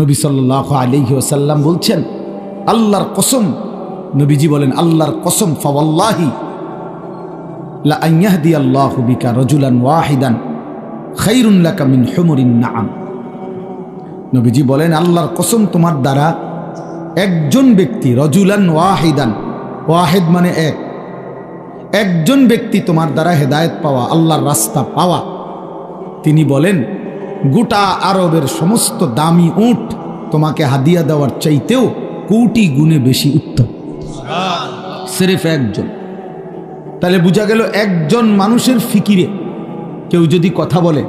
নবী সাল্লাহ আলিহি ওসাল্লাম বলছেন, আল্লাহর কসম। নবীজি বলেন, আল্লাহর কসম, ফাওয়াল্লাহি। নবীজি বলেন, আল্লাহর কসম তোমার দ্বারা একজন ব্যক্তি রজুলান ওয়াহিদান, ওয়াহিদ মানে এক। একজন ব্যক্তি তোমার দ্বারা হেদায়েত পাওয়া, আল্লাহর রাস্তা পাওয়া। তিনি বলেন গোটা আরবের সমস্ত দামি উট তোমাকে হাদিয়া দেওয়ার চাইতেও কোটি গুণে বেশি উত্তম। সিরেফ একজন। তাহলে বোঝা গেল একজন মানুষের ফিকিরে কেউ যদি কথা বলে,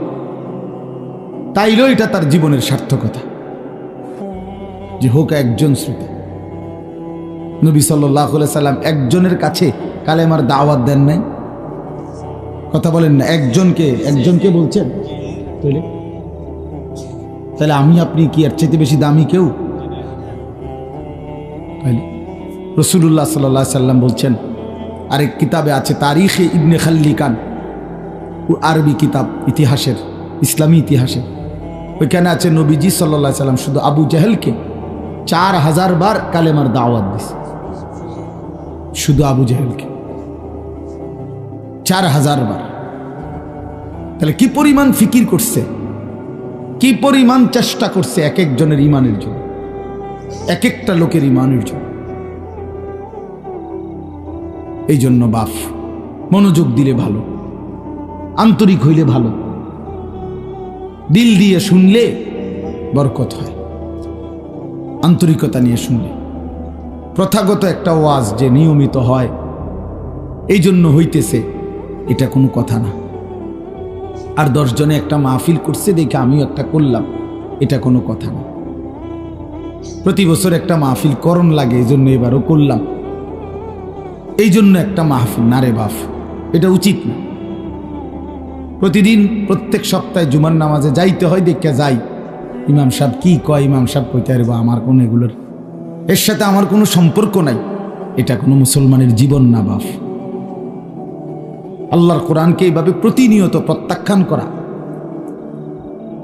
তাইলেও এটা তার জীবনের সার্থকতা। যে হোক একজন শ্রোতা। নবী সাল্লাহ সাল্লাম একজনের কাছে কালেমার দাওয়াত দেন নাই। কথা বলেন না, একজনকে একজনকে বলছেন? তাহলে আমি আপনি কি এর চাইতে বেশি দামি কেউ? রসুল্লাহ সাল্লাহ সাল্লাম বলছেন, আরেক কিতাবে আছে তারিখে ইবনে খাল্লিকান, ও আরবি কিতাব, ইতিহাসের, ইসলামী ইতিহাসের। ওইখানে আছে নবীজি সাল্লাহ সাল্লাম শুধু আবু জাহেলকে চার হাজার বার কালেমার দাওয়াত দিছে। শুধু আবু জাহেলকে। চার হাজার বার। তাহলে কি পরিমাণ ফিকির করছে? কি পরিমাণ চেষ্টা করছে এক একজনের ইমানের জন্য? এক একটা লোকের ইমানের জন্য। এই জন্য বাফ, মনোযোগ দিলে ভালো, আন্তরিক হইলে ভালো। দিল দিয়ে শুনলে বরকত হয়। আন্তরিকতা নিয়ে শুনলে। প্রথাগত একটা ওয়াজ যে নিয়মিত হয় এই জন্য হইতেছে, এটা কোনো কথা না। আর দশজনে একটা মাহফিল করছে দেখে আমিও একটা করলাম। এটা কোনো কথা না। প্রতি বছর একটা মাহফিল করণ লাগে এই জন্য এবারও করলাম। এই জন্য একটা মাহফিল, না রে বাফ এটা উচিত না। প্রতিদিন প্রত্যেক সপ্তাহে জুমার নামাজে যাইতে হয় দেখে যাই। ইমাম সাহেব কি কয়, ইমাম সাহেব কইতে পারব আমার কোনো এগুলোর, এর সাথে আমার কোনো সম্পর্ক নাই। এটা কোনো মুসলমানের জীবন না বাফ আল্লাহর কোরআনকে এইভাবে প্রতিনিয়ত প্রত্যাখ্যান করা।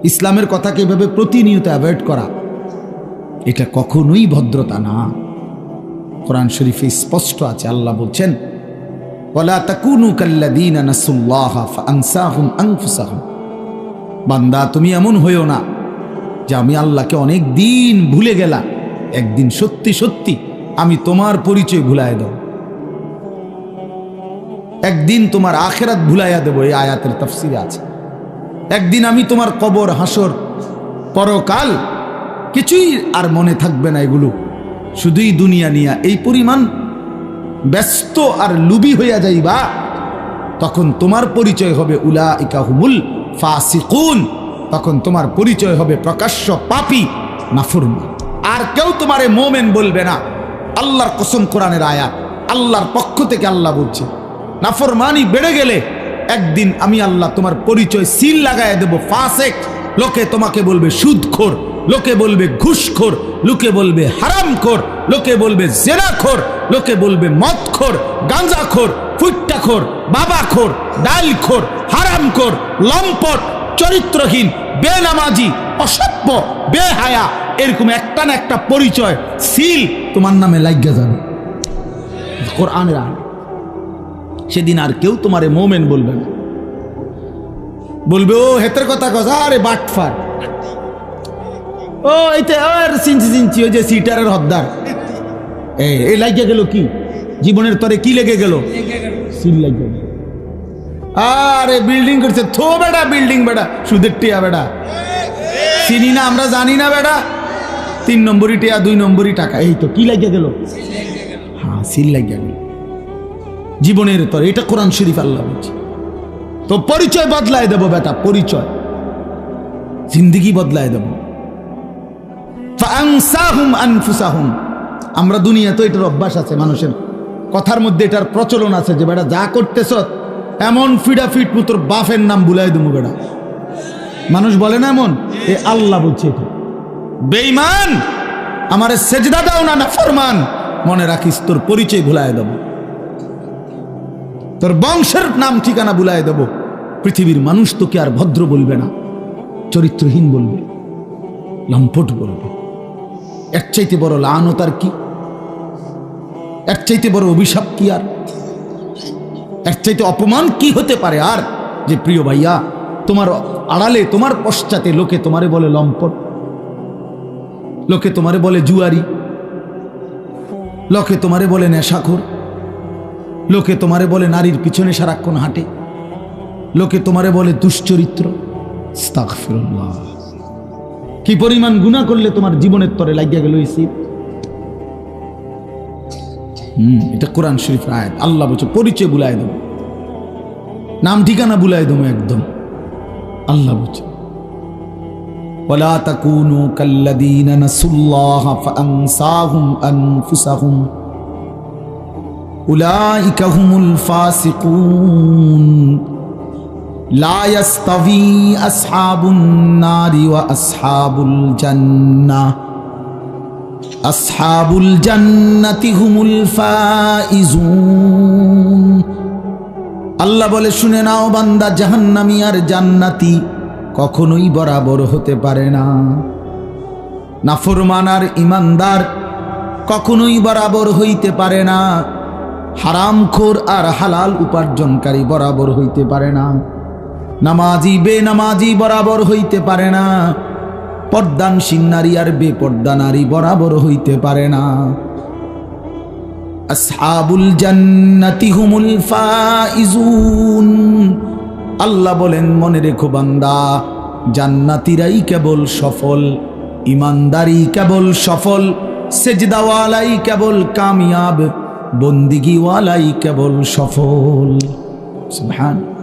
ইসলামের কথাকে এভাবে প্রতিনিয়ত অ্যাভয়েড করা। এটা কখনোই ভদ্রতা না। কোরআন শরীফে স্পষ্ট আছে, আল্লাহ বলছেন বান্দা, তুমি এমন হইও না যে আমি আল্লাহকে অনেক দিন ভুলে গেলাম। একদিন সত্যি সত্যি আমি তোমার পরিচয় ভুলায় দাও একদিন তোমার আখেরাত ভুলাইয়া দেবো, এই আয়াতের তফসিরে আছে। একদিন আমি তোমার কবর, হাসর, পরকাল, কিছুই আর মনে থাকবে না এগুলো। শুধুই দুনিয়া নিয়া। এই পরিমাণ ব্যস্ত আর লুবি হইয়া যাইবা, তখন তোমার পরিচয় হবে উলা ইকাহুমুল ফাসিকুন। তখন তোমার পরিচয় হবে প্রকাশ্য পাপি নাফরমা আর কেউ তোমারে মোমেন বলবে না। আল্লাহর কসম কোরআনের আয়াত। আল্লাহর পক্ষ থেকে আল্লাহ বলছে নাফরমানি বেড়ে গেলে একদিন আমি আল্লাহ তোমার পরিচয় সিল লাগাই দেব, ফাসেক। লোকে তোমাকে বলবে সুদখোর, লোকে বলবে ঘুষখোর, লোকে বলবে হারামখোর, লোকে বলবে জেরাখোর লোকে বলবে মদখোর, গাঁজাখোর, ফুট্টাখোর, বাবাখোর, ডালখোর, হারামখোর, লম্পট, চরিত্রহীন, বেনামাজি, অসভ্য, বেহায়া, এরকম একটা না একটা পরিচয় সিল তোমার নামে লাগিয়ে যাবে। কোরআনের আয় সেদিন আর কেউ তোমারে মোমেন বলবে না। বলবে, ও, হেতের কথা কথা আরে বাটফার। ও এইতে আর চিনছি চিনছি ওই যে সিটারের হদ্দার এই লাগিয়ে গেল কি? জীবনের তরে কি লেগে গেল? সিল লাগিয়ে গেল। আরে বিল্ডিং করছে। থো বেটা বিল্ডিং বেটা, সুদের টিয়া বেটা। চিনি না, আমরা জানি না বেটা। তিন নম্বরই টিয়া, দুই নম্বরই টাকা। এই তো, কি লাগিয়ে গেল? হ্যাঁ সিল লাগিয়ে গেল। জীবনের তরে, এটা কোরআন শরীফ আল্লাহ বলছে। তো পরিচয় বদলায় দেব বেটা, পরিচয়। জিন্দিগি বদলায় দেব। আনফুসাহুম। আমরা দুনিয়া তো এটার অভ্যাস আছে মানুষের। কথার মধ্যে এটার প্রচলন আছে যে, বেটা, যা করতেছ, এমন ফিডা ফিট পুত্র বাফের নাম বুলাই দেবো বেটা। মানুষ বলে না এমন? এ আল্লাহ বলছে এটা। বেইমান আমার সেজদা দাও না না ফরমান মনে রাখিস তোর পরিচয় ভুলাই দেবো। তোর বংশের নাম ঠিকানা বুলাই দেব। পৃথিবীর মানুষ তোকে আর ভদ্র বলবে না, চরিত্রহীন বলবে, লম্পট বলবে। এর চাইতে বড় লানত আর কি? এর চাইতে বড় অভিশাপ কি আর? এর চাইতে অপমান কি হতে পারে আর? যে প্রিয় ভাইয়া, তোমার আড়ালে, তোমার পশ্চাতে লোকে তোমারে বলে লম্পট, লোকে তোমারে বলে জুয়ারি, লোকে তোমারে বলে নেশাখোর লোকে তোমারে বলে নারীর পিছনে সারাক্ষণ হাঁটে লোকে তোমারে বলে দুশ্চরিত্র আস্তাগফিরুল্লাহ। কি পরিমাণ গুণা করলে তোমার জীবনের তরে লাগিয়া গেল এই শীত হুম এটা কোরআন শরীফ আয়াত আল্লাহ বলছে পরিচয় বুলাই দেবো নাম ঠিকানা বুলাই দেবো একদম আল্লাহ বলছে ولا تكونوا كالذين نسوا الله فأنساهم أنفسهم উলাইকা হুমুল ফাসিকুন। লা ইয়াস্তাবি আসহাবুন নারি ওয়া আসহাবুল জান্নাহ। আসহাবুল জান্নাতি হুমুল ফাইজুন। আল্লাহ বলে, শুনে নাও বান্দা, জাহান্নামি আর জান্নাতি কখনোই বরাবর হতে পারে না। নাফরমান আর ইমানদার কখনোই বরাবর হইতে পারে না। হারামখোর আর হালাল উপার্জনকারী বরাবর হইতে পারে না। নামাজি বেনামাজি বরাবর হইতে পারে না। পর্দানসীন নারী আর বেপর্দা নারী বরাবর হইতে পারে না। আসহাবুল জান্নাতি হুমুল ফাইজুন। আল্লাহ বলেন, মনে রেখো বান্দা, জান্নাতিরাই কেবল সফল ইমানদারি কেবল সফল, সেজদাওয়ালাই কেবল কামিয়াব। বন্দিগিওয়ালাই কেবল সফল। সুবহান।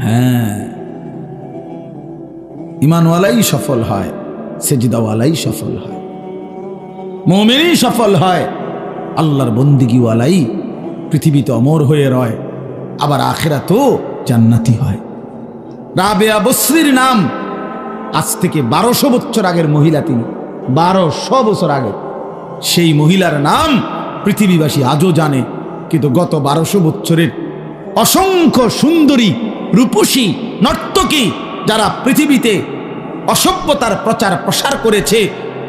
হ্যাঁ। ইমানওয়ালাই সফল হয়, সেজদাওয়ালাই সফল হয়। মোমেনই সফল হয়, আল্লাহর বন্দিগিওয়ালাই পৃথিবীতে অমর হয়ে রয়, আবার আখেরা তো জান্নাতি হয়। রাবেয়া বসরির নাম, আজ থেকে বারোশো বছর আগের মহিলা তিনি, বারোশো বছর আগে। সেই মহিলার নাম পৃথিবীবাসী আজও জানে। কিন্তু গত বারোশো বৎসরের অসংখ্য সুন্দরী, রূপসী, নর্তকী যারা পৃথিবীতে অসভ্যতার প্রচার প্রসার করেছে,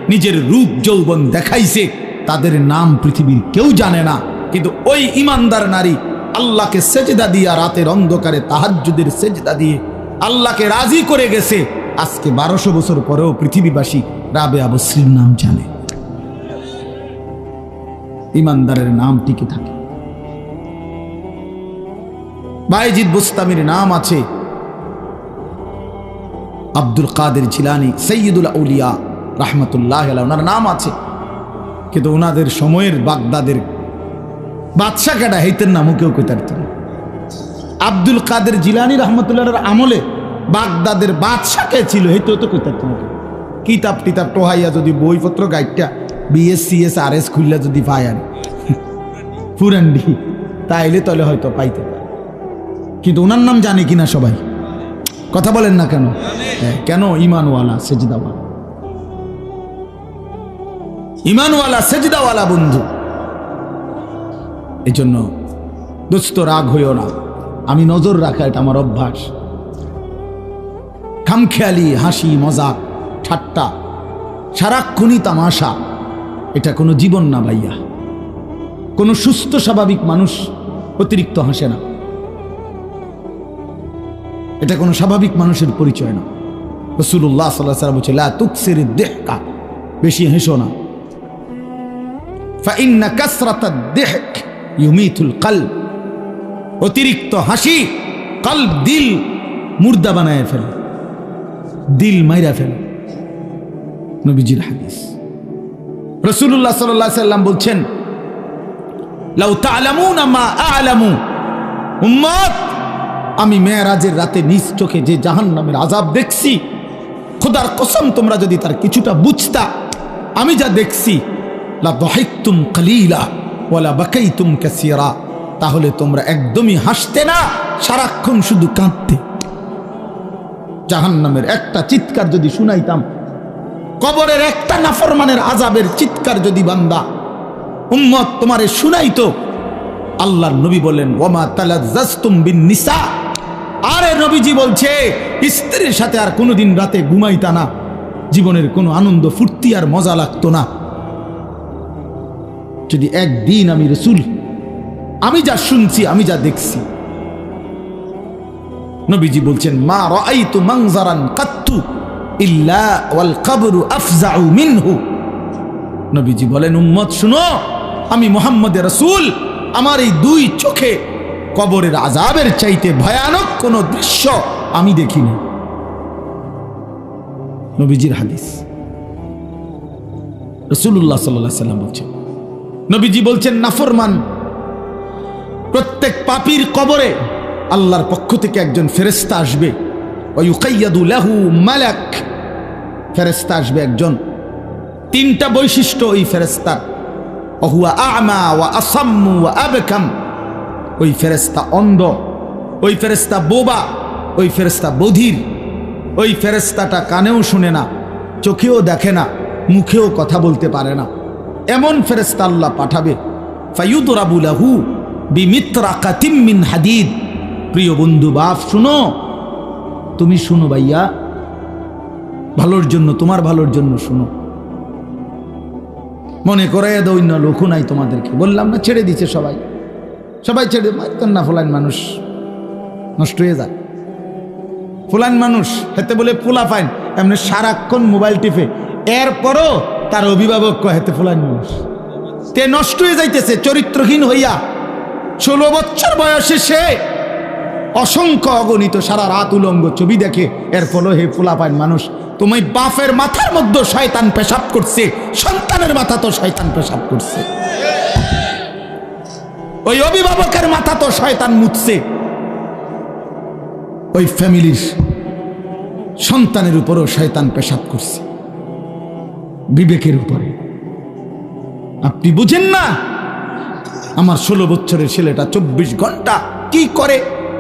নিজের রূপ যৌবন দেখাইছে, তাদের নাম পৃথিবীর কেউ জানে না। কিন্তু ওই ইমানদার নারী আল্লাহকে সেজদা দিয়া রাতের অন্ধকারে তাহাজ্জুদের সেজদা দিয়ে আল্লাহকে রাজি করে গেছে। আজকে বারোশো বছর পরেও পৃথিবীবাসী রাবে আবশ্রীর নাম জানে। ইমানদারের নাম টিকে থাকে। বাইজিদ বুস্তামির নাম আছে আব্দুল কাদের জিলানি, সৈয়দুল আউলিয়া রাহমাতুল্লাহ ওনার নাম আছে। কিন্তু ওনাদের সময়ের বাগদাদের বাদশাহ কেডা, হেইতেন নামও কেউ কইতার আব্দুল কাদের জিলানি রহমতুল্লাহর আমলে বাগদাদের বাদশাহ কে ছিল হেইতো তো কইতার তোমাকে কিতাব টিতাব টোহাইয়া যদি বইপত্র গাইডটা বিএসসিএস আর এস খুললে যদি পায় আর পুরান্ডি তাইলে তলে হয়তো পাইতে কিন্তু ওনার নাম জানে কিনা সবাই? কথা বলেন না কেন? কেন ইমানওয়ালা সেজদাওয়ালা? ইমানওয়ালা সেজদাওয়ালা বন্ধু। এই জন্য দোস্ত রাগ হইও না। আমি নজর রাখা এটা আমার অভ্যাস। খামখেয়ালি, হাসি, মজাক, ঠাট্টা, সারাক্ষণই তামাশা। এটা কোনো জীবন না ভাইয়া। কোনো সুস্থ, স্বাভাবিক মানুষ অতিরিক্ত হাসে না। এটা কোনো স্বাভাবিক মানুষের পরিচয় না। রসুল্লাহ সাল্লাহ সাল্লাম বলছে, লা তুকসির দেহকা বেশি হেসো না। ফাইন্না কাসরাতা দেহক ইউমিথুল কাল অতিরিক্ত হাসি কাল দিল মুর্দা বানায় ফেলে। দিল মাইরা ফেলে। নবীজির হাদিস। রসুল্লাহ সাল্লাহ সাল্লাম বলছেন আমি মেয়েরাজের রাতে নিজ চোখে যে জাহান নামের আজাব দেখছি, খোদার কসম তোমরা যদি তার কিছুটা বুঝতা, আমি যা দেখছি, লা দহাইতুম কালিলা ওয়ালা বাকাইতুম কাসিরা। তাহলে তোমরা একদমই হাসতে না, সারাক্ষণ শুধু কাঁদতে। জাহান নামের একটা চিৎকার যদি শুনাইতাম কবরের একটা নাফরমানের আজাবের চিৎকার যদি বান্দা উম্মত তোমারে শুনাইতো, আল্লাহর নবী বলেন ওমা তালাজ্জাস্তুম বিন নিসা আরে নবীজি বলছে, স্ত্রীর সাথে আর কোনোদিন রাতে ঘুমাইতা না। জীবনের কোনো আনন্দ, ফুর্তি আর মজা লাগতো না। যদি একদিন আমি রসুল, আমি যা শুনছি, আমি যা দেখছি। নবীজি বলছেন, মা রাআইতু মাংজারান কাত্তু। নবীজি বলেন, উম্মত, শুনো, আমি মোহাম্মদ রসুল। আমার এই দুই চোখে কবরের আজাবের চাইতে ভয়ানক কোনো দৃশ্য আমি দেখিনি। নবীজির হাদিস। রসুল্লাহ সাল্লাহ সাল্লাম বলছেন, নবীজি বলছেন নাফরমান প্রত্যেক পাপীর কবরে আল্লাহর পক্ষ থেকে একজন ফেরেস্তা আসবে। লাহু মালাক। ফেরেস্তা আসবে একজন। তিনটা বৈশিষ্ট্য ওই ফেরেস্তার অহুয়া আমা ওয়া আসাম্মু ওয়া আবকাম। ওই ফেরেস্তা অন্ধ, ওই ফেরেস্তা বোবা, ওই ফেরেস্তা বধির। ওই ফেরেস্তাটা কানেও শুনে না, চোখেও দেখে না, মুখেও কথা বলতে পারে না। এমন ফেরেস্তা আল্লাহ পাঠাবে। ফাইয়ুদরাবুলাহু বিমিত্রা কাতিম মিন হাদিদ। প্রিয় বন্ধু বাপ শুনো তুমি শুনো ভাইয়া। ভালোর জন্য, তোমার ভালোর জন্য শুনো। মনে করে দৈন্য লোকও নাই তোমাদেরকে। বললাম না, ছেড়ে দিছে সবাই। সবাই ছেড়ে মারতেন না ফলাইন মানুষ। নষ্ট হয়ে যায়। ফুলান মানুষ, হেতে বলে পোলা ফাইন। এমনি সারাক্ষণ মোবাইল টিপে। এরপরও তার অভিভাবক হেতে ফুলান মানুষ। তে নষ্ট হয়ে যাইতেছে, চরিত্রহীন হইয়া। ষোলো বছর বয়সে সে অসংখ্য অগণিত সারা রাত উলঙ্গ ছবি দেখে। এর ফলে হে ফুলা পাইন মানুষ, তুমি বাপের মাথার মধ্যে শয়তান পেশাব করছে, সন্তানের মাথা তো শয়তান পেশাব করছে। ওই অভিভাবকের মাথা তো শয়তান মুছছে। ওই ফ্যামিলির সন্তানের উপরও শয়তান পেশাব করছে। বিবেকের উপরে। আপনি বুঝেন না, আমার ষোলো বছরের ছেলেটা চব্বিশ ঘণ্টা কি করে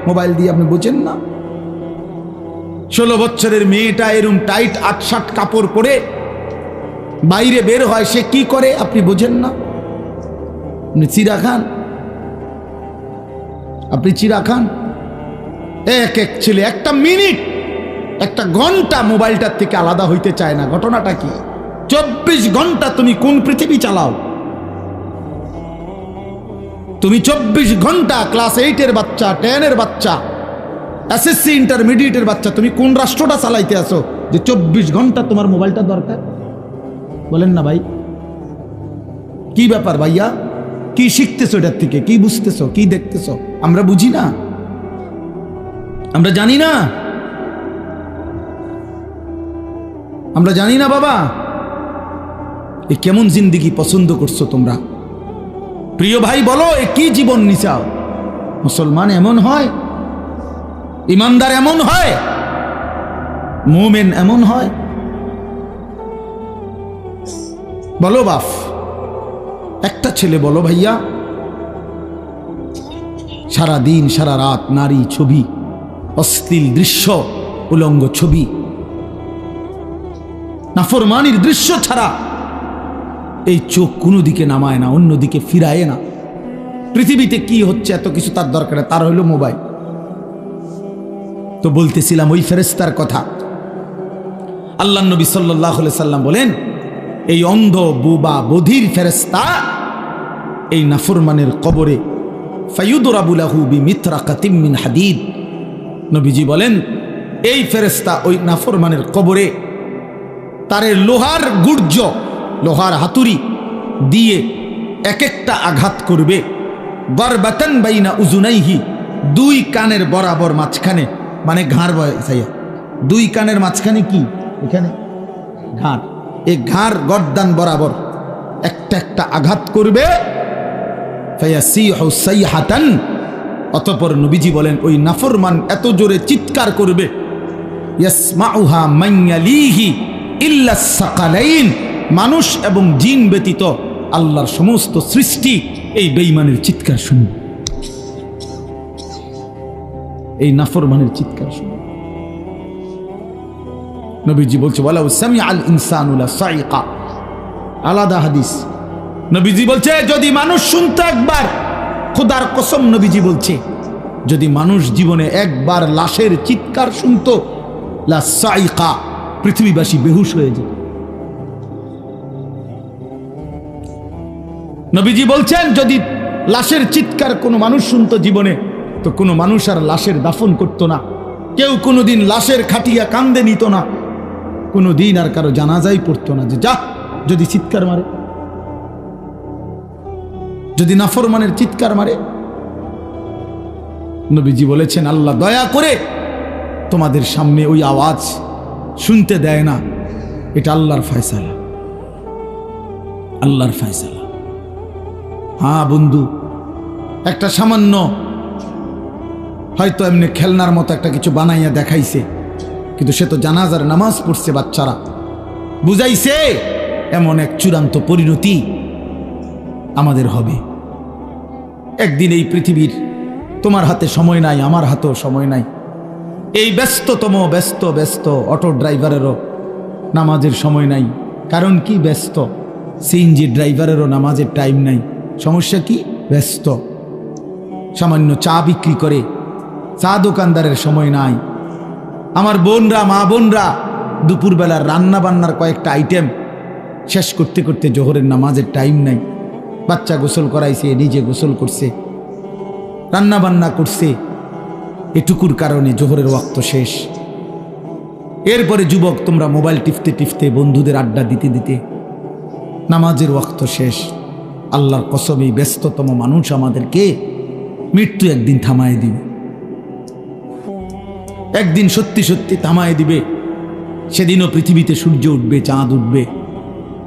মোবাইল দিয়ে আপনি বোঝেন না। ষোলো বছরের মেয়েটা এরম টাইট আটসাট কাপড় পরে বাইরে বের হয়, সে কি করে আপনি বোঝেন না? আপনি চিরা খান। আপনি চিরা খান। এক এক ছেলে, একটা মিনিট, একটা ঘণ্টা মোবাইলটার থেকে আলাদা হইতে চায় না। ঘটনাটা কি? চব্বিশ ঘণ্টা তুমি কোন পৃথিবী চালাও? তুমি চব্বিশ ঘণ্টা ক্লাস এইটের বাচ্চা টেনের বাচ্চা এসএসসি ইন্টারমিডিয়েটের বাচ্চা, তুমি কোন রাষ্ট্রটা চালাইতে আসো যে চব্বিশ ঘণ্টা তোমার মোবাইলটা দরকার? বলেন না ভাই। কি ব্যাপার ভাইয়া? কি শিখতেছো এটার থেকে? কি বুঝতেছো? কি দেখতেছো? আমরা বুঝি না? আমরা জানি না? আমরা জানি না বাবা। এ কেমন জিন্দিগি পছন্দ করছ তোমরা? প্রিয় ভাই, বলো, এ কি জীবন নিচাও? মুসলমান এমন হয়? ইমানদার এমন হয়? মোমেন এমন হয়? বলো বাফ একটা ছেলে বলো ভাইয়া, সারা দিন, সারা রাত নারী ছবি, অশ্লীল দৃশ্য, উলঙ্গ ছবি, নাফরমানির দৃশ্য ছাড়া এই চোখ কোনো দিকে নামায় না অন্যদিকে ফিরায় না। পৃথিবীতে কি হচ্ছে, এত কিছু তার দরকার তার হইল মোবাইল। তো বলতেছিলাম ওই ফেরেস্তার কথা। আল্লাহ নবী সাল্লাহ সাল্লাম বলেন, এই অন্ধ, বুবা, বধির ফেরেস্তা এই নাফরমানের কবরে কাতিমিন হাদিদ। নবীজি বলেন, এই ফেরেস্তা ওই নাফরমানের কবরে তারে লোহার গুর্জ লোহার হাতুড়ি দিয়ে এক একটা আঘাত করবে। গরবাতান বাইনা উজুনাইহি, দুই কানের বরাবর মাঝখানে মানে ঘাড় বসাইয়া দুই কানের মাঝখানে কি? এখানে ঘাড়। এই ঘাড় গর্দান বরাবর একটা একটা আঘাত করবে। হাতান অতপর নবীজি বলেন, ওই নাফরমান এত জোরে চিৎকার করবে। ইয়াসমাউহা মাইয়ালিহি ইল্লা সাকালাইন। মানুষ এবং জিন ব্যতীত আল্লাহর সমস্ত সৃষ্টি এই বেইমানের চিৎকার শুনবে এই নাফরমানের চিৎকার শুনবে নবীজি বলছে সামি আল আলাদা হাদিস। নবীজি বলছে, যদি মানুষ শুনতো একবার, খোদার কসম নবীজি বলছে, যদি মানুষ জীবনে একবার লাশের চিৎকার শুনতো লা পৃথিবীবাসী বেহুশ হয়ে যায় নবীজি বলছেন, যদি লাশের চিৎকার কোনো মানুষ শুনতো জীবনে, তো কোনো মানুষ আর লাশের দাফন করতো না। কেউ কোনোদিন লাশের খাটিয়া কান্দে নিত না। কোনো দিন আর কারও জানাজাই পড়তো না যে, যা, যদি চিৎকার মারে। যদি নাফরমানের চিৎকার মারে। নবীজি বলেছেন, আল্লাহ দয়া করে তোমাদের সামনে ওই আওয়াজ শুনতে দেয় না। এটা আল্লাহর ফয়সালা। আল্লাহর ফয়সালা। হ্যাঁ বন্ধু, একটা সামান্য, হয়তো এমনি খেলনার মতো একটা কিছু বানাইয়া দেখাইছে, কিন্তু সে তো জানাজার নামাজ পড়ছে বাচ্চারা। বুঝাইছে? এমন এক চূড়ান্ত পরিণতি আমাদের হবে। একদিন এই পৃথিবীর তোমার হাতে সময় নাই, আমার হাতেও সময় নাই। এই ব্যস্ততম, ব্যস্ত ব্যস্ত অটো ড্রাইভারেরও নামাজের সময় নাই। কারণ কি ব্যস্ত? সিএনজি ড্রাইভারেরও নামাজের টাইম নাই। সমস্যা কি? ব্যস্ত। সামান্য চা বিক্রি করে চা দোকানদারের সময় নাই। আমার বোনরা, মা বোনরা দুপুরবেলার রান্না বান্নার কয়েকটা আইটেম শেষ করতে করতে জোহরের নামাজের টাইম নাই। বাচ্চা গোসল করাইছে, নিজে গোসল করছে রান্না বান্না করছে। এটুকুর কারণে জোহরের ওয়াক্ত শেষ। এরপরে যুবক, তোমরা মোবাইল টিপতে টিপতে বন্ধুদের আড্ডা দিতে দিতে নামাজের ওয়াক্ত শেষ। আল্লাহর কসমেই ব্যস্ততম মানুষ আমাদেরকে মৃত্যু একদিন থামায় দিবে। একদিন সত্যি সত্যি থামায় দিবে। সেদিনও পৃথিবীতে সূর্য উঠবে, চাঁদ উঠবে।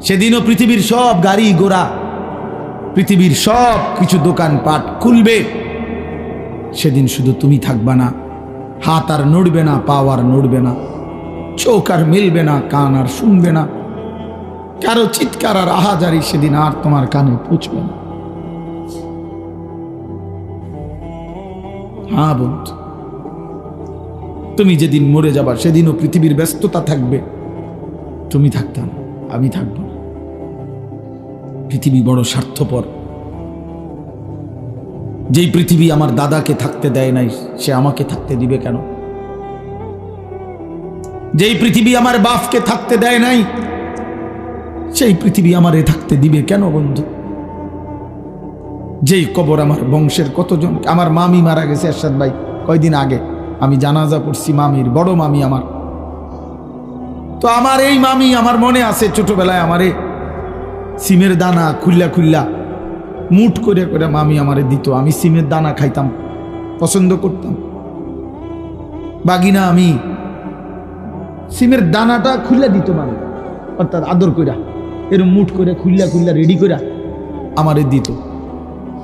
সেদিনও পৃথিবীর সব গাড়ি ঘোড়া, পৃথিবীর সব কিছু দোকানপাট খুলবে। সেদিন শুধু তুমি থাকবা না, হাত আর নড়বে না পা আর নড়বে না, চোখ আর মিলবে না, কান আর শুনবে না। কারও চিৎকার আর আহাজারি সেদিন আর তোমার কানে পুছবে না। হ্যাঁ বন্ধু, তুমি যেদিন মরে যাবা, সেদিনও পৃথিবীর ব্যস্ততা থাকবে। তুমি থাকতাম আমি থাকব না। পৃথিবী বড় স্বার্থপর। যেই পৃথিবী আমার দাদাকে থাকতে দেয় নাই, সে আমাকে থাকতে দিবে কেন? যেই পৃথিবী আমার বাপকে থাকতে দেয় নাই সেই পৃথিবী আমারে থাকতে দিবে কেন বন্ধু? যেই কবর আমার বংশের কতজন আমার মামি মারা গেছে, এরশাদ ভাই, কয়দিন আগে। আমি জানাজা পড়ছি মামির, বড় মামি আমার। তো আমার এই মামি আমার মনে আছে ছোটবেলায় আমারে সিমের দানা খুল্লা খুল্লা মুঠ করে করে মামি আমারে দিত। আমি সিমের দানা খাইতাম, পছন্দ করতাম। বাগিনা আমি সিমের দানাটা খুল্লা দিত মামি, অর্থাৎ আদর কইরা। এরম মুঠ করে খুল্লা খুল্লা রেডি কইরা আমারে দিত।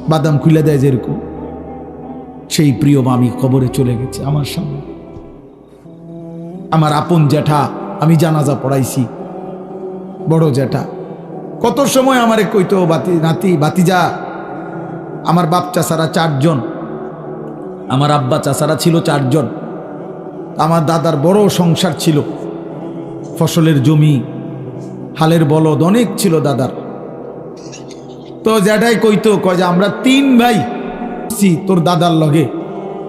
বাদাম খুলে দেয় যেরকম। সেই প্রিয় মামি কবরে চলে গেছে আমার সামনে। আমার আপন জ্যাঠা, আমি জানাজা পড়াইছি। বড় জ্যাঠা। কত সময় আমারে কইতো, বাতি, নাতি, বাতিজা, আমার বাপ চাচারা চারজন, আমার আব্বা চাচারা ছিল চারজন, আমার দাদার বড় সংসার ছিল, ফসলের জমি হালের বলদ অনেক ছিল দাদার। তো জ্যাঠাই কইতো, কয় যে আমরা তিন ভাই তোর দাদার লগে।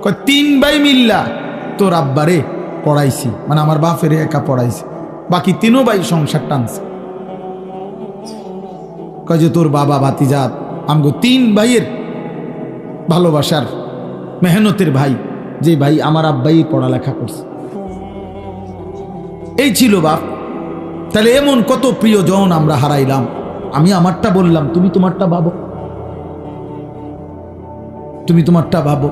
কয়, তিন ভাই মিল্লা তোর আব্বারে পড়াইছি মানে আমার বাপের একা পড়াইছি, বাকি তিনও ভাই সংসার টানছে। কয় যে তোর বাবা ভাতিজা, আমগো তিন ভাইয়ের ভালোবাসার মেহনতের ভাই, যে ভাই আমার আব্বাই পড়ালেখা করছে। এই ছিল বাপ। তাহলে এমন কত প্রিয়জন আমরা হারাইলাম? আমি আমারটা বললাম, তুমি তোমারটা ভাবো। তুমি তোমারটা ভাবো।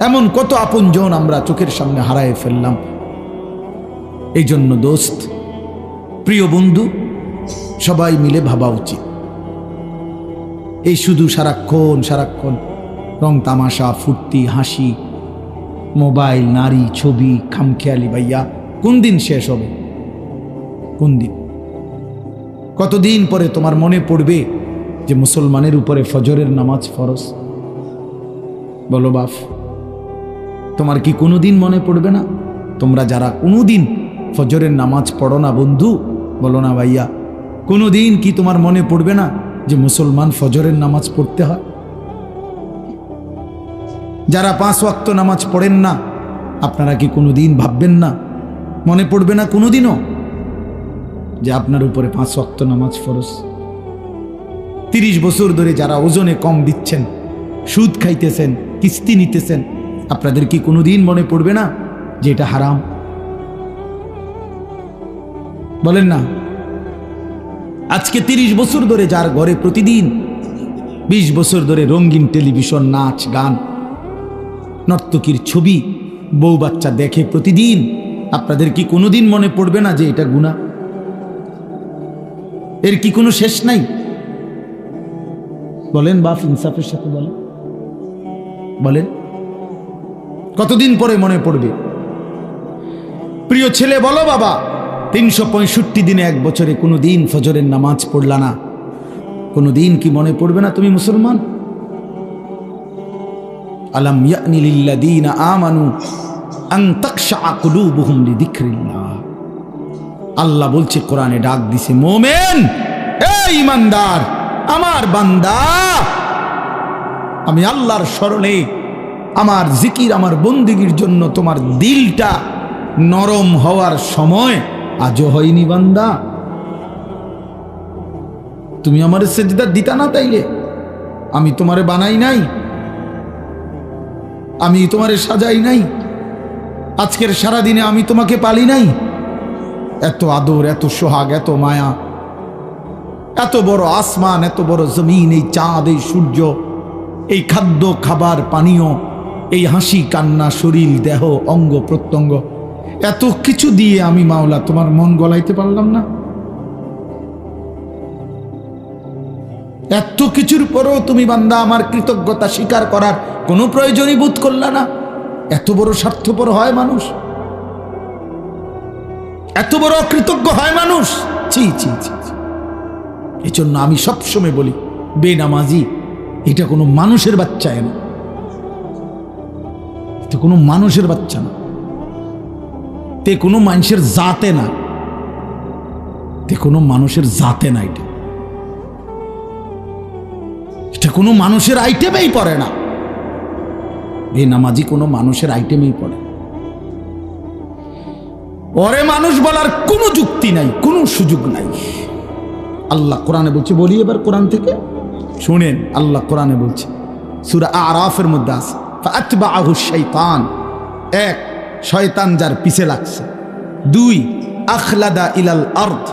এমন কত আপনজন আমরা চোখের সামনে হারায় ফেললাম। এই জন্য দোস্ত, প্রিয় বন্ধু, সবাই মিলে ভাবা উচিত। এই শুধু সারাক্ষণ সারাক্ষণ রং তামাশা, ফুর্তি, হাসি মোবাইল, নারী, ছবি, খামখেয়ালি ভাইয়া, কোন দিন শেষ হবে? কোন দিন? কতদিন পরে তোমার মনে পড়বে যে মুসলমানের উপরে ফজরের নামাজ ফরজ? বলো বাফ তোমার কি কোনো দিন মনে পড়বে না? তোমরা যারা কোনোদিন ফজরের নামাজ পড়ো না বন্ধু, বলো না ভাইয়া, কোনোদিন কি তোমার মনে পড়বে না যে মুসলমান ফজরের নামাজ পড়তে হয়? যারা পাঁচ ওয়াক্ত নামাজ পড়েন না, আপনারা কি কোনো দিন ভাববেন না? মনে পড়বে না কোনো দিনও যে আপনার উপরে পাঁচ ওয়াক্ত নামাজ ফরজ? তিরিশ বছর ধরে যারা ওজনে কম দিচ্ছেন, সুদ খাইতেছেন, কিস্তি নিতেছেন, আপনাদের কি কোনো দিন মনে পড়বে না যে এটা হারাম? বলেন না। আজকে তিরিশ বছর ধরে যার ঘরে প্রতিদিন, বিশ বছর ধরে রঙিন টেলিভিশন, নাচ, গান নর্তকীর ছবি। বউ বাচ্চা দেখে প্রতিদিন। আপনাদের কি কোনোদিন মনে পড়বে না যে এটা গুণা এর কি কোনো শেষ নাই? বলেন, বাপ ইনসাফের সাথে বলেন। বলেন, কতদিন পরে মনে পড়বে? প্রিয় ছেলে, বলো বাবা, তিনশো পঁয়ষট্টি দিনে এক বছরে কোনো দিন ফজরের নামাজ পড়লা না। কোনো দিন কি মনে পড়বে না তুমি মুসলমান? আলাম ইয়ানি লিল্লাযীনা আমানু আল্লাহ বলছে, কোরআনে ডাক দিছে, মোমেন ইমানদার, আমার বান্দা, আমি আল্লাহর স্মরণে আমার জিকির, আমার বন্দিগির জন্য তোমার দিলটা নরম হওয়ার সময় আজও হয়নি বান্দা। তুমি আমার সেজদা দিতা না তাইলে? আমি তোমারে বানাই নাই আমি তোমারে সাজাই নাই। আজকের সারা দিনে আমি তোমাকে পালি নাই। এত আদর, এত সোহাগ, এত মায়া, এত বড় আসমান, এত বড় জমিন, এই চাঁদ, এই সূর্য, এই খাদ্য, খাবার, পানীয়, এই হাসি, কান্না, শরীর, দেহ, অঙ্গ, প্রত্যঙ্গ, এত কিছু দিয়ে আমি মাওলা তোমার মন গলাইতে পারলাম না। এত কিছুর পরেও তুমি বান্দা আমার কৃতজ্ঞতা স্বীকার করার কোনো প্রয়োজনই বোধ করলা না। এত বড় স্বার্থপর হয় মানুষ। এত বড় অকৃতজ্ঞ হয় মানুষ। ছি ছি ছি ছি। এই জন্য আমি সবসময় বলি, বেনামাজি, এটা কোনো মানুষের বাচ্চা না। এটা কোনো মানুষের বাচ্চা না। তে কোনো মানুষের জাতে না। তে কোনো মানুষের জাতে না এটা। কোনো মানুষের আইটেমেই পড়ে না। বেনামাজি কোনো মানুষের আইটেমেই পড়ে ওরে মানুষ বলার কোনো যুক্তি নাই, কোনো সুযোগ নাই। আল্লাহ কোরআনে বলছে, বলি এবার কোরআন থেকে। শুনেন, আল্লাহ কোরআনে বলছে, সুরা আরাফের মধ্যে আছে ফাতবাহু শাইতান এক, শয়তান যার পিছে লাগছে। দুই, আখলাদা ইলাল আর্থ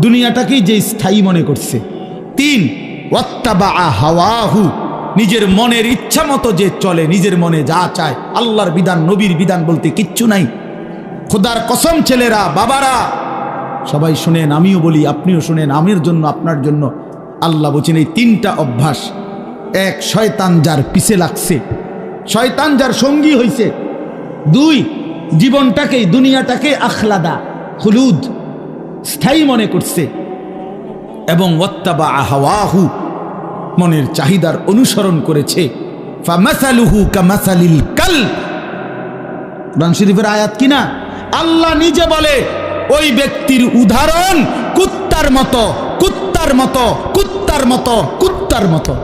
দুনিয়াটাকেই যে স্থায়ী মনে করছে। তিন ওয়াত্তাবা হাওয়াহু। নিজের মনের ইচ্ছা মতো যে চলে, নিজের মনে যা চায়, আল্লাহর বিধান, নবীর বিধান বলতে কিচ্ছু নাই। খোদার কসম ছেলেরা, বাবারা, সবাই শুনেন, আমিও বলি, আপনিও শুনেন, আমের জন্য, আপনার জন্য। আল্লাহ বলছেন, এই তিনটা অভ্যাস, এক, শয়তান যার পিছে লাগছে। শয়তান যার সঙ্গী হইছে। দুই জীবনটাকে দুনিয়াটাকে আখলাদা হলুদ স্থায়ী মনে করছে। এবং ওত্তাবা আহাওয়াহু মনের চাহিদার অনুসরণ করেছে। ফামাসালুহু কামাসালিল কাল কোরআন শরীফের আয়াত কিনা আল্লাহ নিজে বলে, ওই ব্যক্তির উদাহরণ কুত্তার মতো কুত্তার মতো কুত্তার মতো কুত্তার মতো।